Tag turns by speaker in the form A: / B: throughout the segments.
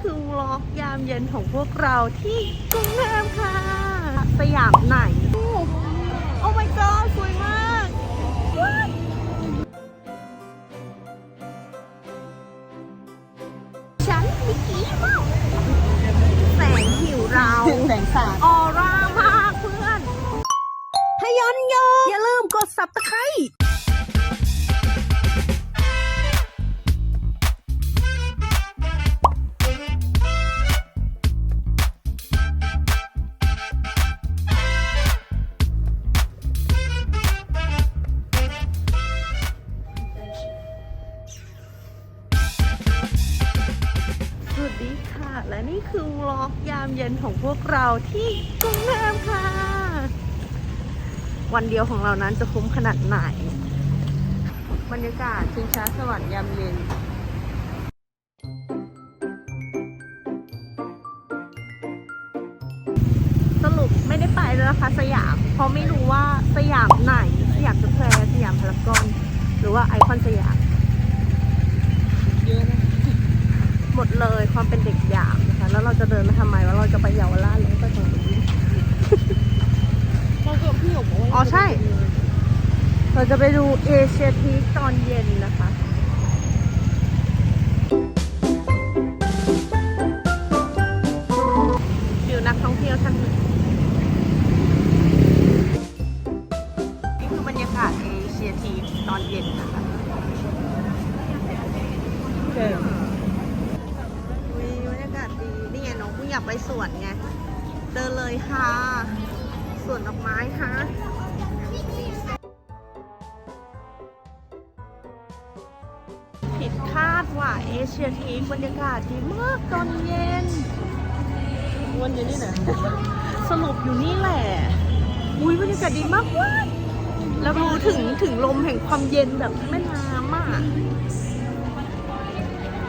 A: คือวล็อกยามเย็นของพวกเราที่กรุงเทพค่ะ สยามไหน โอ้ Oh my god สวยมาก What? ฉันมิกกี้เมาส์แสงผิวเรา
B: แสงสาด
A: ออร่ามากเพื่อนพยอนโยอย่าลืมกดสับตะไคร้ ของพวกเราที่กรุงเทพค่ะ วันเดียวของเรานั้นจะคุ้มขนาดไหน บรรยากาศชิงช้าสวรรค์ยามเย็นสรุปไม่ได้ไปแล้วนะคะสยาม เพราะไม่รู้ว่าสยามไหน สยามสแควร์สยามพารากอน หรือว่าไอคอนสยาม
B: เยอะนะ
A: หมดเลยความเป็นเด็กหยามนะคะ แล้วเราจะเดินมาทำไมว่าเราจะไปเยาวราชแล้วก็ตรงนี้
B: เราก็พี่หยกบอกว่า
A: อ๋อใช่ เราจะไปดูเอเชียทีตอนเย็นนะคะอยู่นักท่องเที่ยวท่านหนึ่งากไปสวนไง เดินเลยค่ะ สวนดอกไม้ค่ะผิดคาดว่าเอเชียทีบรรยากาศดีมากตอนเย็น
B: วันเย็นนี่นะ
A: สรุปอยู่นี่แหละ อุ้ยบรรยากาศดีมากเว้ยแล้วรู้ถึงถึงลมแห่งความเย็นแบบแม่น้ำอะ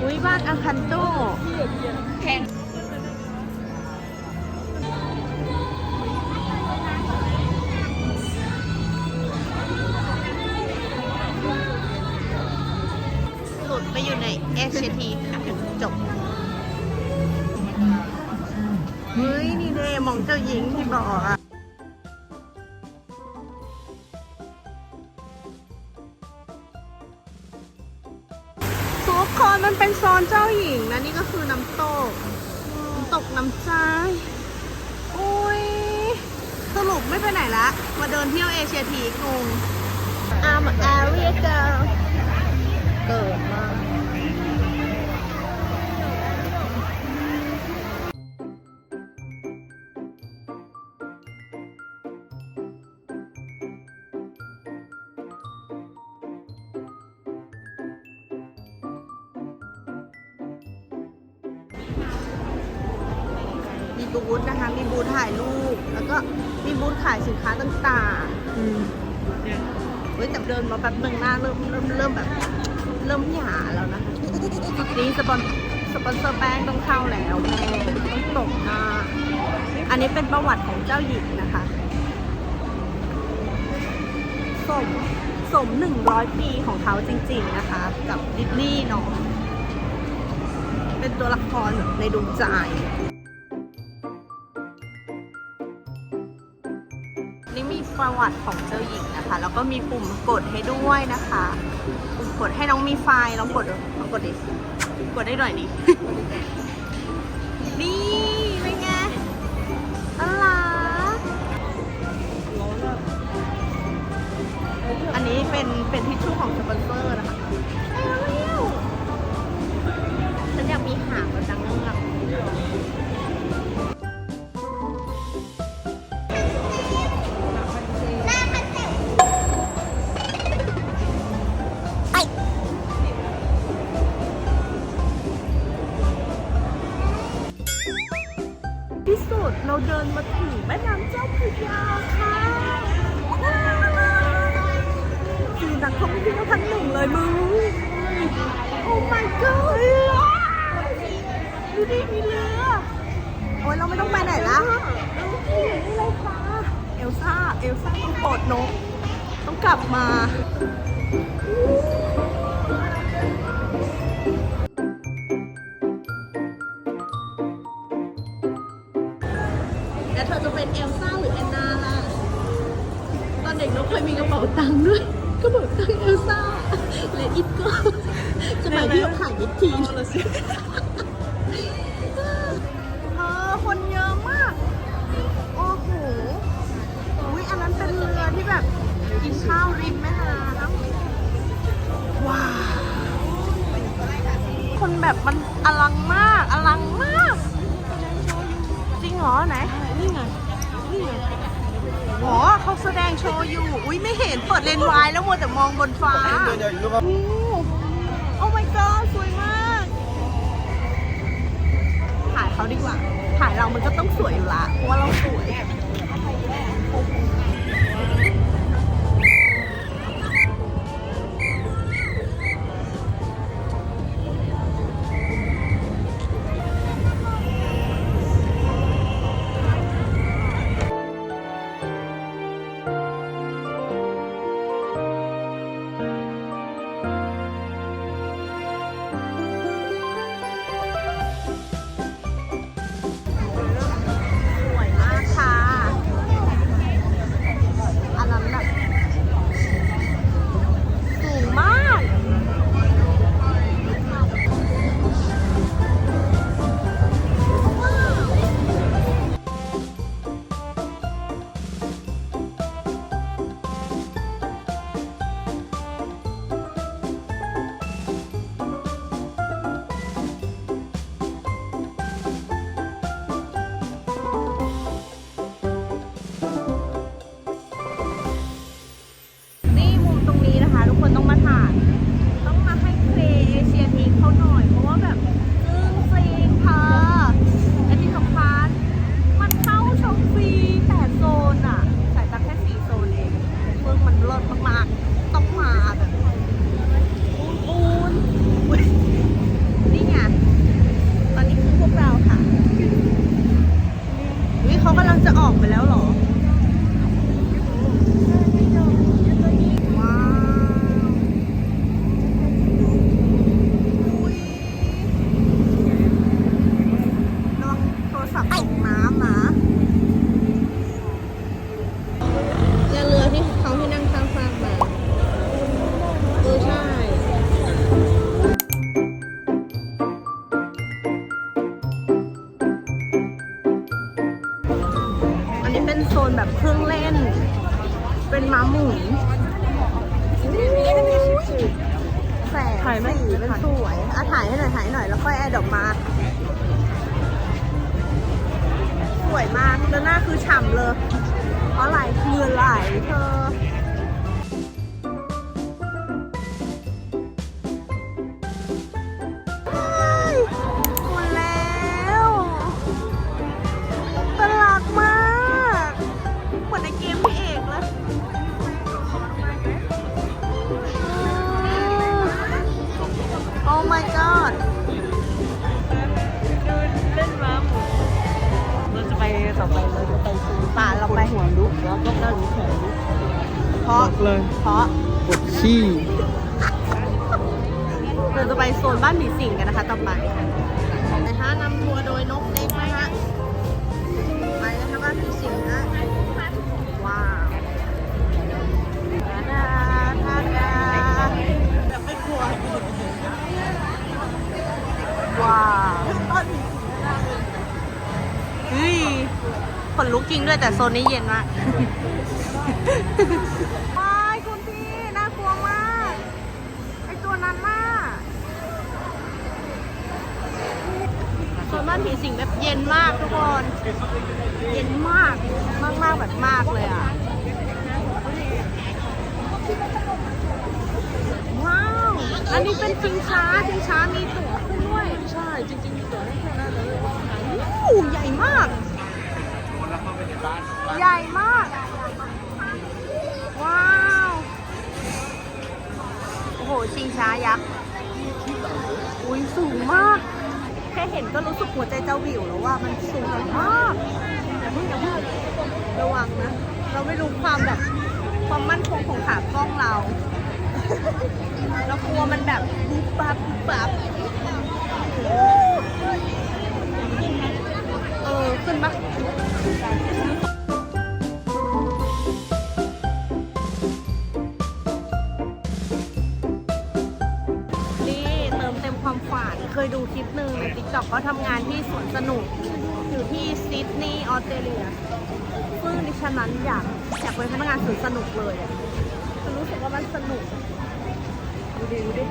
A: อุ้ยบ้านอาคันโต
B: พี่หยกเย็น
A: แข่งาหญิงที่บอกอะทุกคนมันเป็นโซนเจ้าหญิงนะนี่ก็คือน้ำตกน้ำตกน้ำใจโอ้ยสรุปไม่ไปไหนละ มาเดินเที่ยวเอเชียทีกง I'm a area girl เกิดมา บูธนะคะ มีบูธถ่ายรูป แล้วก็มีบูธขายสินค้าต่างๆ
B: อืม
A: เฮ้ยแต่เดินมาแป๊บหนึ่งหน้าเริ่มเริ่มเริ่มแบบ เริ่มหยาแล้วนะคะนี่สปอนสปอนเซอร์แป้งต้องเข้าแล้วแม่ต้องตกหน้าอันนี้เป็นประวัติของเจ้าหญิงนะคะสมสมหนึ่งร้อยปีของเขาจริง ๆนะคะ กับดิสนีย์เนาะเป็นตัวละครในดวงใจ ประวัติของเจ้าหญิงนะคะ แล้วก็มีปุ่มกดให้ด้วยนะคะ ปุ่มกดให้น้องมีไฟล์ลองกดลองกดดิกดได้หน่อยดินี่เป็นไงน่ารัก
B: อัน
A: นี้เป็นเป็นทิชชู่ของสปอนเซอร์นะคะำเจ้าพระยาค่ะคือนักท่องเที่ยวท่านหนึ่งเลยมึง โอ้ my god ดูดิมีเรือ โอ้ยเราไม่ต้องไปไหนละนี่เลยค่ะเอลซ่า เอลซ่าต้องปลดนก ต้องกลับมา ตังค์ด้วยกระเป๋าตังค์เอลซ่าและอิทก็สมัยที่เราถ่ายยิปทีนเออคนเยอะมาก โอ้โหอุ้ยอันนั้นเป็นเรือที่แบบกินข้าวริมแม่น้ำว้าวคนแบบมันอลังมาก อลังมาก จริงเหรอไหน
B: นี่ไง นี่ไง
A: อ๋อเขาแสดงโชว์อยู่ อุ้ยไม่เห็นเปิดเลนส์วายแล้วมัวแต่มองบนฟ้าโอ้โอ้ my god สวยมาก ถ่ายเขาดีกว่า ถ่ายเรามันก็ต้องสวยอยู่ละเพราะว่าเราสวย ม้าหมุนแสง
B: ถ่ายไหม
A: สีมันสวยอะถ่ายให้หน่อยถ่ายให้หน่อยแล้วค่อยแอดออกมา สวยมากแล้วหน้าคือฉ่ำเลย เพราะอะไรเหงื่อไหลเธอ นะคะนำทัวร์โดยนกเล็กนะคะไปนะคะบ้านผีสิงนะว้าวทาดาทาดาแบบไม่กลัวว้าวเฮ้ยขนลุกจริงด้วยแต่โซนนี้เย็นมาก ว้ายคุณพี่ น่ากลัวมาก ไอตัวนั้นน่ะโซน บ้านผีสิงแบบเย็นมากทุกคน เย็นมาก มากมากๆแบบมากเลยอะ ว้าวอันนี้เป็นชิงช้าชิงช้ามีตั๋วขึ้นด้วย
B: ใช่ จริงๆมีตัวให้แค่นั้นเลย
A: โอ้ใหญ่มาก ใหญ่มาก ว้าว โอ้โห ชิงช้ายักษ์ อุ้ยสูงมาก ค่เห็นก็รู้สึกหัวใจจะวิวแล้วว่ามันสูงมากอย่าเพิ่งอย่าเพิ่งระวังนะ เราไม่รู้ความแบบความมั่นคงของขากล้องเรา เรากลัวมันแบบบุบบับบุบบับเออขึ้นปะ ดูคลิปหนึ่งในติ๊กต็อกก็ทำงานที่สวนสนุก อยู่ที่ซิดนีย์ออสเตรเลียซึ่งดิฉันนั้นอยากอยากเป็นพนักงานสวนสนุกเลยอะรู้สึกว่ามันสนุกดูดิดูดิ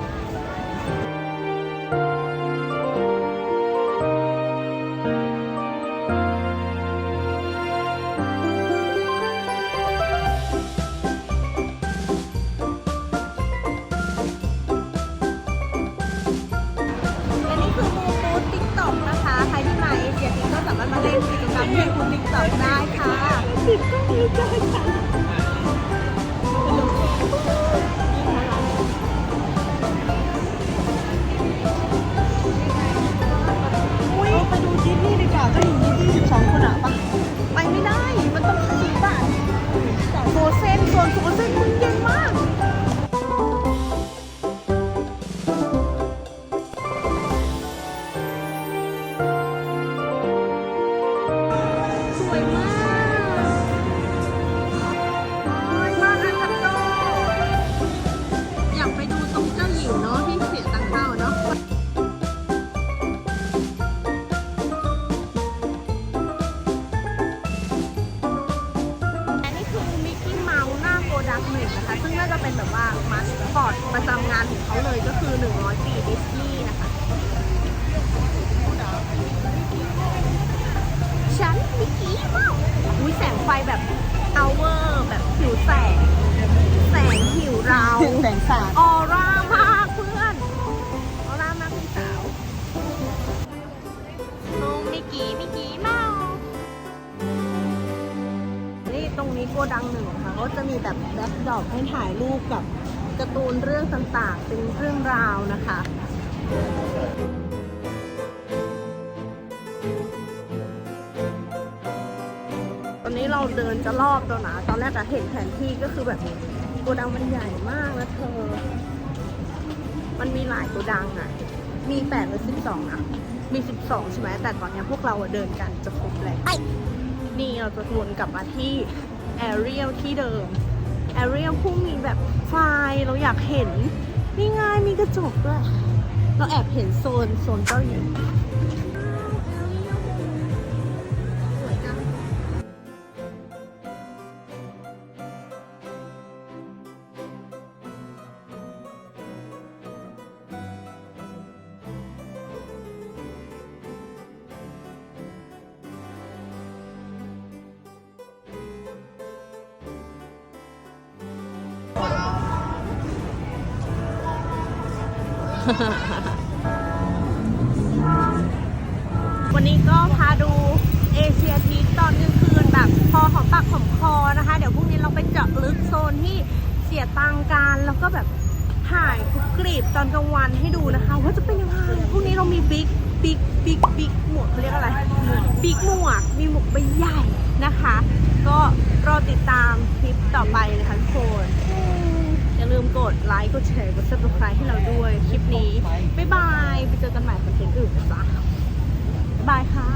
A: แสงไฟแบบเอาเวอร์แบบผิวแสง แสงผิวเรา
B: แสงสาด
A: ออร่ามากเพื่อนออร่ามากพี่สาวน้องมิกกี้มิกกี้เมาส์นี่ตรงนี้โกดังหนึ่งค่ะเขาจะมีแบบแบ็คดรอปให้ถ่ายรูปกับการ์ตูนเรื่องต่างๆ เป็นเรื่องราวนะคะี้เราเดินจะรอบแล้วนะตอนแรกอะเห็นแผนที่ก็คือแบบโกดังมันใหญ่มากนะเธอ มันมีหลายโกดังอะมีแปดหรือสิบสองนะมีสิบสองใช่ไหมแต่ตอนเนี้ยพวกเราเดินกันจะครบแล้วนี่เราจะวนกลับมาที่แอเรียลที่เดิมแอเรียลพุ่งมีแบบไฟเราอยากเห็นนี่ไงมีกระจกด้วยเราแอบเห็นโซนโซนเจ้าหญิง วันนี้ก็พาดูเอเชียทีตอนกลางคืนแบบพอหอมปากหอมคอนะคะ เดี๋ยวพรุ่งนี้เราไปเจาะลึกโซนที่เสียตังการแล้วก็แบบถ่ายกรีบตอนกลางวันให้ดูนะคะ ว่าจะเป็นยังไงพรุ่งนี้เรามีบิ๊กบิ๊กบิ๊กบิ๊กหมวกเขาเรียกอะไรบิ๊กหมวกมีหมวกใบใหญ่นะคะ ก็รอติดตามคลิปต่อไปนะคะทุกคน อย่าลืมกดไลค์กดแชร์กด subscribe ให้เราด้วย คลิปนี้ บ๊ายบาย ไปเจอกันใหม่คอนเทนต์อื่นนะจ๊ะบ๊ายบายค่ะ